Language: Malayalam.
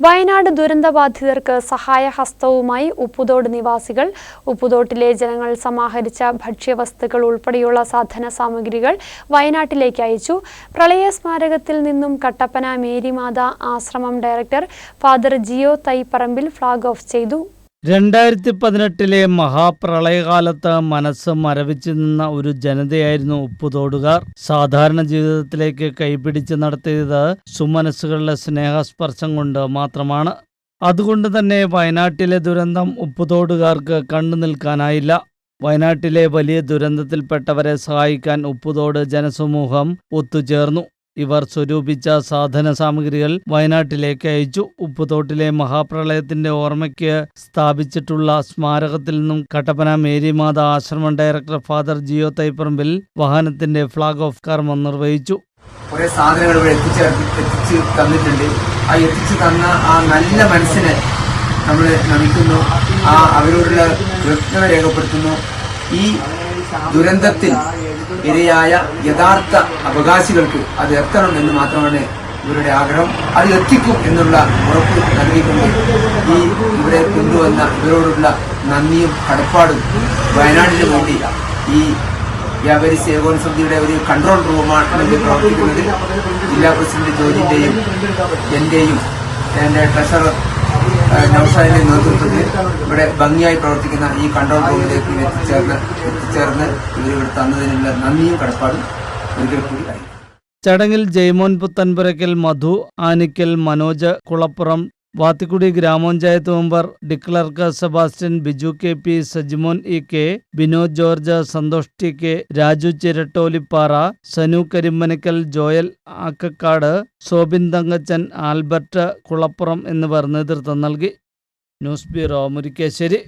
വയനാട് ദുരന്തബാധിതർക്ക് സഹായഹസ്തവുമായി ഉപ്പുതോട് നിവാസികൾ ഉപ്പുതോട്ടിലെ ജനങ്ങൾ സമാഹരിച്ച ഭക്ഷ്യവസ്തുക്കൾ ഉൾപ്പെടെയുള്ള സാധന സാമഗ്രികൾ വയനാട്ടിലേക്ക് അയച്ചു. പ്രളയ സ്മാരകത്തിൽ നിന്നും കട്ടപ്പന മേരിമാത ആശ്രമം director father Jio Thaiparambil flag off ചെയ്തു. രണ്ടായിരത്തി പതിനെട്ടിലെ മഹാപ്രളയകാലത്ത് മനസ്സ് മരവിച്ചു നിന്ന ഒരു ജനതയായിരുന്നു ഉപ്പുതോടുകാർ സാധാരണ ജീവിതത്തിലേക്ക് കൈപിടിച്ച് നടത്തിയത് സുമനസ്സുകളുടെ സ്നേഹസ്പർശം കൊണ്ട് മാത്രമാണ്. അതുകൊണ്ട് തന്നെ വയനാട്ടിലെ ദുരന്തം ഉപ്പുതോടുകാർക്ക് കണ്ടു നിൽക്കാനായില്ല. വയനാട്ടിലെ വലിയ ദുരന്തത്തിൽപ്പെട്ടവരെ സഹായിക്കാൻ ഉപ്പുതോട് ജനസമൂഹം ഒത്തുചേർന്നു. ഇവർ സ്വരൂപിച്ച സാധന സാമഗ്രികൾ വയനാട്ടിലേക്ക് അയച്ചു. ഉപ്പുതോട്ടിലെ മഹാപ്രളയത്തിന്റെ ഓർമ്മയ്ക്ക് സ്ഥാപിച്ചിട്ടുള്ള സ്മാരകത്തിൽ നിന്നും കട്ടപ്പന മേരിമാത ആശ്രമം ഡയറക്ടർ ഫാദർ ജിയോ തൈപ്പറമ്പിൽ വാഹനത്തിന്റെ ഫ്ളാഗ് ഓഫ് കർമ്മം നിർവഹിച്ചു. കുറെ സാധനങ്ങൾ ഇവിടെ എത്തിച്ച് തന്നിട്ടുണ്ട്. ആ എത്തിച്ചു തന്ന ആ നല്ല മനസ്സിനെ നമ്മൾ നമിക്കുന്നു. ആ അവരോടുള്ള കൃത്യത രേഖപ്പെടുത്തുന്നു. ഈ ദുരന്തത്തിൽ ഇരയായ യഥാർത്ഥ അവകാശികൾക്ക് അത് എത്തണം എന്ന് മാത്രമാണ് ഇവരുടെ ആഗ്രഹം. അത് എത്തിക്കും എന്നുള്ള ഉറപ്പ് നൽകിക്കൊണ്ട് ഈ ഇവിടെ കൊണ്ടുവന്ന ഇവരോടുള്ള നന്ദിയും കടപ്പാടും വയനാടിന് വേണ്ടി ഈ വ്യാപാരി സമിതിയുടെ ഒരു കൺട്രോൾ റൂമാണ് പ്രവർത്തിക്കുന്നത് ജില്ലാ പ്രസിഡന്റ് ജോജിന്റെയും എന്റെയും എന്റെ ട്രഷറർ നൗഷാദിന്റെ നേതൃത്വത്തിൽ ഇവിടെ ഭംഗിയായി പ്രവർത്തിക്കുന്ന ഈ കൺട്രോൾ റൂമിലേക്ക് എത്തിച്ചേർന്ന് എത്തിച്ചേർന്ന് ഇവരിവിടെ തന്നതിനുള്ള നന്ദിയും കടപ്പാടും ഒരിക്കൽ കൂടി ചടങ്ങിൽ ജയ്മോൻ പുത്തൻപുരയ്ക്കൽ മധു ആനിക്കൽ മനോജ് കുളപ്പുറം വാത്തിക്കുടി ഗ്രാമപഞ്ചായത്ത് member ഡിക്ലർക്ക് Sebastian Biju K P Sajimon E K Binod George Santhosh T K Raju Chirattolippara Sanu Karimpanakkal Joel Akkakkad Sobin Thankachan Albert Kulappuram എന്നിവർ നേതൃത്വം നൽകി. News bureau Murickassery.